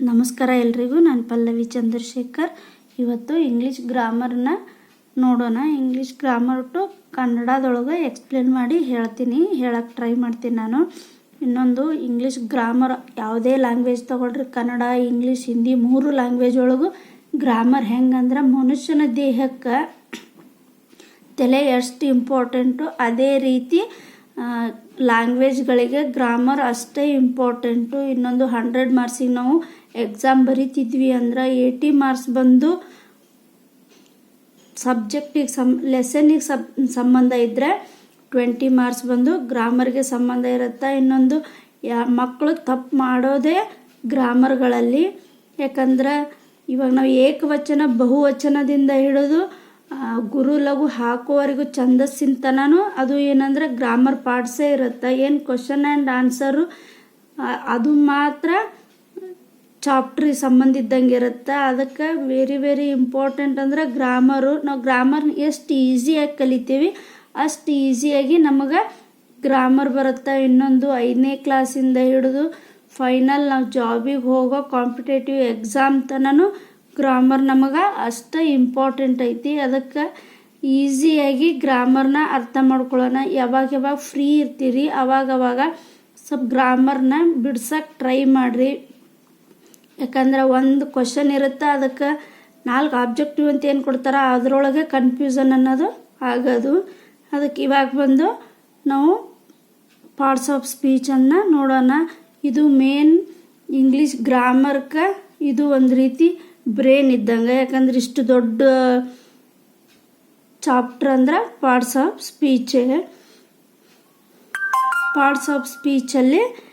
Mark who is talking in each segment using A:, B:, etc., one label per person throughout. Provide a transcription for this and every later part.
A: ನಮಸ್ಕಾರ ಎಲ್ರಿಗೂ. ನಾನು ಪಲ್ಲವಿ ಚಂದ್ರಶೇಖರ್. ಇವತ್ತು ಇಂಗ್ಲೀಷ್ ಗ್ರಾಮರ್ನ ನೋಡೋಣ. ಇಂಗ್ಲೀಷ್ ಗ್ರಾಮರ್ ಟು ಕನ್ನಡದೊಳಗೆ ಎಕ್ಸ್ಪ್ಲೇನ್ ಮಾಡಿ ಹೇಳ್ತೀನಿ. ಹೇಳಕ್ಕೆ ಟ್ರೈ ಮಾಡ್ತೀನಿ ನಾನು. ಇನ್ನೊಂದು ಇಂಗ್ಲೀಷ್ ಗ್ರಾಮರ್ ಯಾವುದೇ ಲ್ಯಾಂಗ್ವೇಜ್ ತೊಗೊಳ್ರಿ. ಕನ್ನಡ ಇಂಗ್ಲೀಷ್ ಹಿಂದಿ ಮೂರು ಲ್ಯಾಂಗ್ವೇಜ್ ಒಳಗೂ ಗ್ರಾಮರ್ ಹೆಂಗಂದ್ರೆ ಮನುಷ್ಯನ ದೇಹಕ್ಕೆ ತಲೆ ಎಷ್ಟು ಇಂಪಾರ್ಟೆಂಟು ಅದೇ ರೀತಿ ಲ್ಯಾಂಗ್ವೇಜ್ಗಳಿಗೆ ಗ್ರಾಮರ್ ಅಷ್ಟೇ ಇಂಪಾರ್ಟೆಂಟು ಇನ್ನೊಂದು ಹಂಡ್ರೆಡ್ ಮಾರ್ಕ್ಸಿಗೆ ನಾವು ಎಕ್ಸಾಮ್ ಬರಿತಿದ್ವಿ ಅಂದ್ರೆ ಏಯ್ಟಿ ಮಾರ್ಕ್ಸ್ ಬಂದು ಸಬ್ಜೆಕ್ಟಿಗೆ ಸಂ ಲೆಸನಿಗೆ ಸಬ್ ಸಂಬಂಧ ಇದ್ದರೆ ಟ್ವೆಂಟಿ ಮಾರ್ಕ್ಸ್ ಬಂದು ಗ್ರಾಮರ್ಗೆ ಸಂಬಂಧ ಇರುತ್ತೆ. ಇನ್ನೊಂದು, ಯಾ ಮಕ್ಕಳು ತಪ್ಪು ಮಾಡೋದೇ ಗ್ರಾಮರ್ಗಳಲ್ಲಿ ಯಾಕಂದ್ರೆ ಇವಾಗ ನಾವು ಏಕವಚನ, ಬಹುವಚನದಿಂದ ಹಿಡಿದು ಗುರು ಲಘು ಹಾಕೋವರೆಗೂ ಛಂದಸ್ಸಿಂತನೂ ಅದು ಏನಂದ್ರೆ ಗ್ರಾಮರ್ ಪಾರ್ಟ್ಸೇ ಇರುತ್ತೆ. ಏನು ಕ್ವಶನ್ ಆ್ಯಂಡ್ ಆನ್ಸರು ಅದು ಮಾತ್ರ ಚಾಪ್ಟ್ರಿ ಸಂಬಂಧ ಇದ್ದಂಗೆ ಇರುತ್ತೆ. ಅದಕ್ಕೆ ವೆರಿ ವೆರಿ ಇಂಪಾರ್ಟೆಂಟ್ ಅಂದ್ರೆ ಗ್ರಾಮರು ನಾವು ಗ್ರಾಮರ್ ಎಷ್ಟು ಈಸಿಯಾಗಿ ಕಲಿತೀವಿ, ಅಷ್ಟು ಈಸಿಯಾಗಿ ನಮಗೆ ಗ್ರಾಮರ್ ಬರುತ್ತೆ. ಇನ್ನೊಂದು ಐದನೇ ಕ್ಲಾಸಿಂದ ಹಿಡಿದು ಫೈನಲ್ ನಾವು ಜಾಬಿಗೆ ಹೋಗೋ ಕಾಂಪಿಟೇಟಿವ್ ಎಕ್ಸಾಮ್ ತನೂ ಗ್ರಾಮರ್ ನಮಗೆ ಅಷ್ಟು ಇಂಪಾರ್ಟೆಂಟ್ ಐತಿ. ಅದಕ್ಕೆ ಈಸಿಯಾಗಿ ಗ್ರಾಮರ್ನ ಅರ್ಥ ಮಾಡ್ಕೊಳ್ಳೋಣ ಯಾವಾಗ ಯಾವಾಗ ಫ್ರೀ ಇರ್ತೀರಿ, ಅವಾಗ ಅವಾಗ ಸ್ವಲ್ಪ ಗ್ರಾಮರ್ನ ಬಿಡ್ಸಕ್ಕೆ ಟ್ರೈ ಮಾಡಿರಿ. ಯಾಕಂದ್ರೆ ಒಂದು ಕ್ವಶನ್ ಇರುತ್ತೆ, ಅದಕ್ಕೆ ನಾಲ್ಕು ಆಬ್ಜೆಕ್ಟಿವ್ ಅಂತ ಏನು ಕೊಡ್ತಾರ, ಅದರೊಳಗೆ ಕನ್ಫ್ಯೂಷನ್ ಅನ್ನೋದು ಆಗೋದು. ಅದಕ್ಕೆ ಇವಾಗ ಬಂದು ನಾವು ಪಾರ್ಟ್ಸ್ ಆಫ್ ಸ್ಪೀಚನ್ನು ನೋಡೋಣ. ಇದು ಮೇನ್ ಇಂಗ್ಲೀಷ್ ಗ್ರಾಮರ್ಕ ಇದು ಒಂದು ರೀತಿ ಬ್ರೇನ್ ಇದ್ದಂಗೆ. ಯಾಕಂದ್ರೆ ಇಷ್ಟು ದೊಡ್ಡ ಚಾಪ್ಟರ್ ಅಂದ್ರೆ parts of speech. Parts of ಸ್ಪೀಚಲ್ಲಿ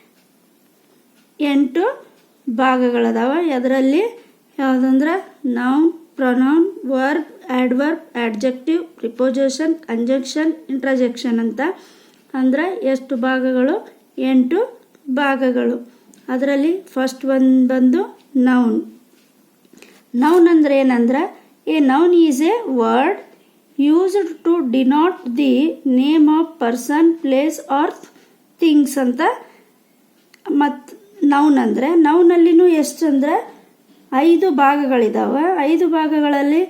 A: ಎಂಟು ಭಾಗಗಳದಾವ ಅದರಲ್ಲಿ ಯಾವುದಂದ್ರೆ noun pronoun verb adverb adjective preposition conjunction interjection ಅಂತ. ಅಂದ್ರೆ ಎಷ್ಟು ಭಾಗಗಳು? ಎಂಟು ಭಾಗಗಳು. ಅದರಲ್ಲಿ ಫಸ್ಟ್ ಒಂದು ಬಂದು ನೌನ್ ನೌನ್ ಅಂದ್ರೆ ಏನಂದ್ರೆ a noun is a word used to denote the name of person place or things ಅಂತ. ಮತ್ತು ನೌನ್ ಅಂದರೆ ನೌನಲ್ಲಿನೂ ಎಷ್ಟು ಅಂದರೆ, ಐದು ಭಾಗಗಳಿದ್ದಾವೆ ಐದು ಭಾಗಗಳಲ್ಲಿ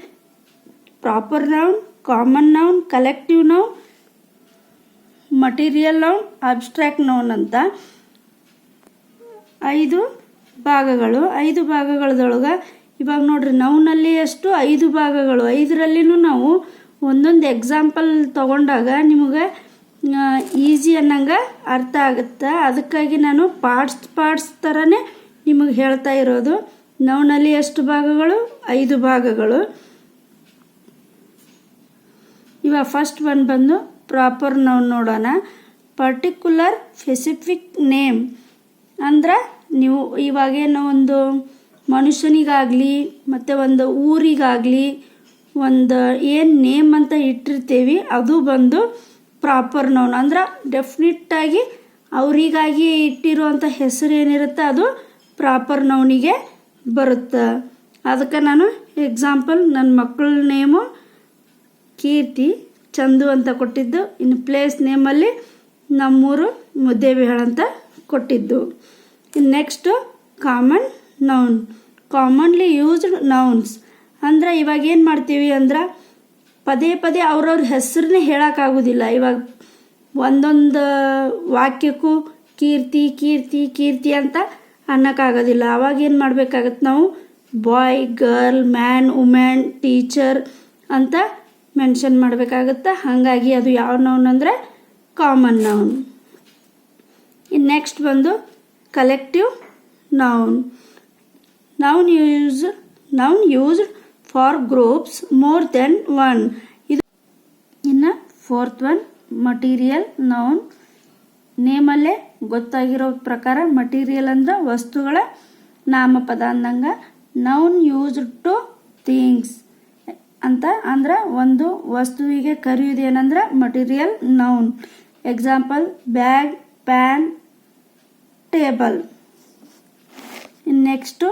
A: proper noun common noun collective noun material noun abstract noun ಅಂತ. ಐದು ಭಾಗಗಳು. ಐದು ಭಾಗಗಳದೊಳಗೆ ಇವಾಗ ನೋಡ್ರಿ ನೌನಲ್ಲಿ ಎಷ್ಟು ಐದು ಭಾಗಗಳು, ಐದರಲ್ಲಿನೂ ನಾವು ಒಂದೊಂದು ಎಕ್ಸಾಂಪಲ್ ತಗೊಂಡಾಗ ನಿಮಗೆ ಈಸಿ ಅನ್ನಂಗೆ ಅರ್ಥ ಆಗುತ್ತೆ. ಅದಕ್ಕಾಗಿ ನಾನು ಪಾರ್ಟ್ಸ್ ಪಾರ್ಟ್ಸ್ ಥರನೇ ನಿಮಗೆ ಹೇಳ್ತಾ ಇರೋದು. ನೌನಲ್ಲಿ ಎಷ್ಟು ಭಾಗಗಳು? ಐದು ಭಾಗಗಳು. ಇವಾಗ ಫಸ್ಟ್ ಒನ್ ಬಂದು ಪ್ರಾಪರ್ ನೌನ್ ನೋಡೋಣ. ಪರ್ಟಿಕ್ಯುಲರ್ ಸ್ಪೆಸಿಫಿಕ್ ನೇಮ್ ಅಂದ್ರೆ ನೀವು ಇವಾಗೇನು ಒಂದು ಮನುಷ್ಯನಿಗಾಗಲಿ, ಮತ್ತು ಒಂದು ಊರಿಗಾಗಲಿ, ಒಂದು ಏನು ನೇಮ್ ಅಂತ ಇಟ್ಟಿರ್ತೀವಿ, ಅದು ಬಂದು ಪ್ರಾಪರ್ ನೌನ್ ಅಂದ್ರೆ ಡೆಫಿನೆಟ್ಟಾಗಿ ಅವರಿಗಾಗಿ ಇಟ್ಟಿರುವಂಥ ಹೆಸರು ಏನಿರುತ್ತೆ, ಅದು ಪ್ರಾಪರ್ ನೌನಿಗೆ ಬರುತ್ತೆ. ಅದಕ್ಕೆ ನಾನು ಎಕ್ಸಾಂಪಲ್ ನನ್ನ ಮಕ್ಕಳ ನೇಮು ಕೀರ್ತಿ, ಚಂದು ಅಂತ ಕೊಟ್ಟಿದ್ದು. ಇನ್ನು ಪ್ಲೇಸ್ ನೇಮಲ್ಲಿ ನಮ್ಮೂರು ಮುದ್ದೇಬಿಹಾಳ್ ಅಂತ ಕೊಟ್ಟಿದ್ದು. Next common noun commonly used nouns ಅಂದ್ರೆ ಇವಾಗ ಏನು ಮಾಡ್ತೀವಿ ಅಂದ್ರೆ ಪದೇ ಪದೇ ಅವ್ರವ್ರ ಹೆಸರನ್ನೇ ಹೇಳೋಕ್ಕಾಗೋದಿಲ್ಲ ಇವಾಗ ಒಂದೊಂದು ವಾಕ್ಯಕ್ಕೂ ಕೀರ್ತಿ ಕೀರ್ತಿ ಕೀರ್ತಿ ಅಂತ ಅನ್ನೋಕ್ಕಾಗೋದಿಲ್ಲ ಅವಾಗ ಏನು ಮಾಡಬೇಕಾಗತ್ತೆ ನಾವು? Boy girl man women teacher ಅಂತ ಮೆನ್ಷನ್ ಮಾಡಬೇಕಾಗತ್ತೆ. ಹಾಗಾಗಿ ಅದು ಯಾವ ನೌನ್ ಅಂದರೆ ಕಾಮನ್ ನೌನ್ ನೆಕ್ಸ್ಟ್ ಬಂದು collective noun noun use noun used for groups more then one ಇದು ಇನ್ನು ಫೋರ್ತ್ ಒನ್ ಮಟೀರಿಯಲ್ ನೌನ್ ನೇಮಲ್ಲೇ ಗೊತ್ತಾಗಿರೋ ಪ್ರಕಾರ ಮಟೀರಿಯಲ್ ಅಂದ್ರೆ ವಸ್ತುಗಳ ನಾಮಪದ ಅಂದಂಗೆ ನೌನ್ ಯೂಸ್ಡ್ ಟು ಥಿಂಗ್ಸ್ ಅಂತ ಅಂದ್ರೆ ಒಂದು ವಸ್ತುವಿಗೆ ಕರೆಯುವುದು ಏನಂದ್ರೆ material noun example bag pan table next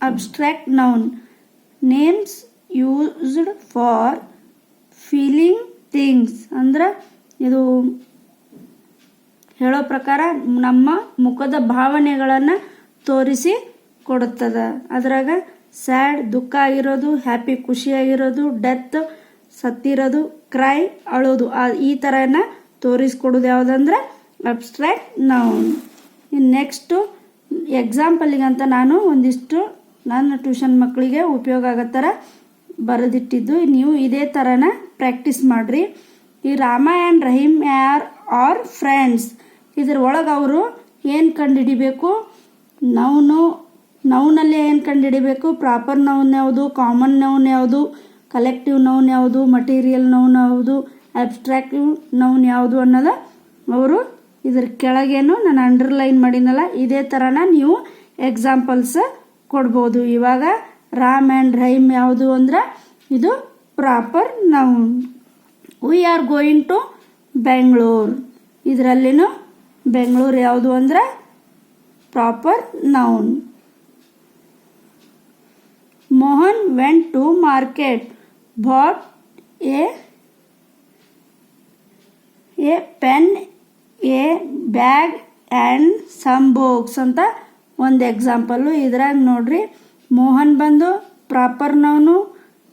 A: abstract noun names used for feeling things ಅಂದ್ರೆ ಇದು ಹೇಳೋ ಪ್ರಕಾರ ನಮ್ಮ ಮುಖದ ಭಾವನೆಗಳನ್ನು ತೋರಿಸಿ ಕೊಡುತ್ತದೆ. ಅದ್ರಾಗ ಸ್ಯಾಡ್, ದುಃಖ ಆಗಿರೋದು, ಹ್ಯಾಪಿ ಖುಷಿಯಾಗಿರೋದು ಡೆತ್, ಸತ್ತಿರೋದು, ಕ್ರೈ, ಅಳೋದು. ಈ ಥರನ ತೋರಿಸ್ಕೊಡೋದು ಯಾವುದಂದ್ರೆ ಅಬ್ಸ್ಟ್ರಾಕ್ಟ್ ನೌನ್. ಇನ್ನು ನೆಕ್ಸ್ಟು ಎಕ್ಸಾಂಪಲಿಗಂತ ನಾನು ಒಂದಿಷ್ಟು ನನ್ನ ಟ್ಯೂಷನ್ ಮಕ್ಕಳಿಗೆ ಉಪಯೋಗ ಆಗೋ ಥರ ಬರೆದಿಟ್ಟಿದ್ದು. ನೀವು ಇದೇ ಥರನ ಪ್ರಾಕ್ಟೀಸ್ ಮಾಡಿರಿ. ಈ ರಾಮ ಆ್ಯಂಡ್ ರಹೀಮ್ ಯಾರ್ ಆರ್ ಫ್ರೆಂಡ್ಸ್. ಇದ್ರ ಒಳಗೆ ಅವರು ಏನು ಕಂಡುಹಿಡಿಬೇಕು ನೌನು ನೌನಲ್ಲಿ ಏನು ಕಂಡುಹಿಡಿಬೇಕು ಪ್ರಾಪರ್ ನೌನ್ ಯಾವುದು? ಕಾಮನ್ ನೌನ್ ಯಾವುದು? ಕಲೆಕ್ಟಿವ್ ನೌನ್ ಯಾವುದು? ಮಟೀರಿಯಲ್ ನೌನ್ ಯಾವುದು? ಅಬ್ಸ್ಟ್ರಾಕ್ಟಿವ್ ನೌನ್ ಯಾವುದು ಅನ್ನೋದು ಅವರು ಇದ್ರ ಕೆಳಗೇನು ನಾನು ಅಂಡರ್ಲೈನ್ ಮಾಡಿನಲ್ಲ, ಇದೇ ಥರನ ನೀವು ಎಕ್ಸಾಂಪಲ್ಸ್ ಕೊಡ್ಬೋದು. ಇವಾಗ ರಾಮ್ ಆ್ಯಂಡ್ ರೈಮ್ ಯಾವುದು ಅಂದ್ರೆ ಇದು proper noun we are going to Bengaluru ಇದರಲ್ಲಿನೂ Bengaluru ಯಾವುದು ಅಂದ್ರೆ proper noun Mohan went to market bought a a pen a bag and some books ಅಂತ ಒಂದು ಎಕ್ಸಾಂಪಲ್ಲು ಇದ್ರಾಗ ನೋಡ್ರಿ, ಮೋಹನ್ ಬಂದು ಪ್ರಾಪರ್ ನವನು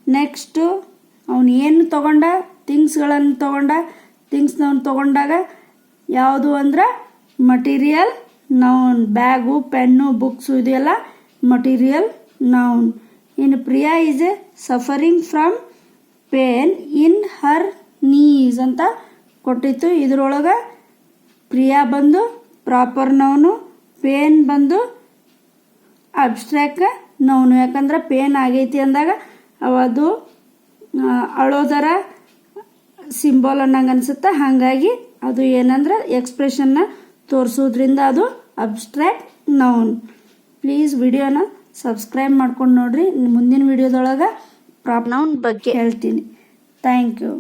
A: ನೆಕ್ಸ್ಟು ಅವನು ಏನು ತೊಗೊಂಡ ಥಿಂಗ್ಸ್ಗಳನ್ನು ತೊಗೊಂಡ ಥಿಂಗ್ಸ್ನವ್ನು ತೊಗೊಂಡಾಗ ಯಾವುದು ಅಂದ್ರೆ material noun bag pen books ಇದೆಲ್ಲ ಮಟೀರಿಯಲ್ ನೌನ್ ಇನ್ನು Priya is a suffering from pain in her knees ಅಂತ ಕೊಟ್ಟಿತ್ತು. ಇದರೊಳಗೆ ಪ್ರಿಯಾ ಬಂದು ಪ್ರಾಪರ್ ನೌನು ಪೇನ್ ಬಂದು ಅಬ್ಸ್ಟ್ರಾಕ್ಟ್ ನೌನು ಯಾಕಂದ್ರೆ ಪೇನ್ ಆಗೈತಿ ಅಂದಾಗ ಅದು ಅಳೋದರ ಸಿಂಬಲ್ ಅನ್ನಂಗೆ ಅನಿಸುತ್ತೆ? ಹಾಗಾಗಿ ಅದು ಏನಂದ್ರೆ ಎಕ್ಸ್ಪ್ರೆಷನ್ನ ತೋರಿಸೋದ್ರಿಂದ ಅದು ಅಬ್ಸ್ಟ್ರ್ಯಾಕ್ಟ್ ನೌನ್ ಪ್ಲೀಸ್ ವಿಡಿಯೋನ ಸಬ್ಸ್ಕ್ರೈಬ್ ಮಾಡ್ಕೊಂಡು ನೋಡ್ರಿ. ಮುಂದಿನ ವಿಡಿಯೋದೊಳಗೆ ಪ್ರಾಪ್
B: ನೌನ್ ಬಗ್ಗೆ.
A: ಹೇಳ್ತೀನಿ. Thank you.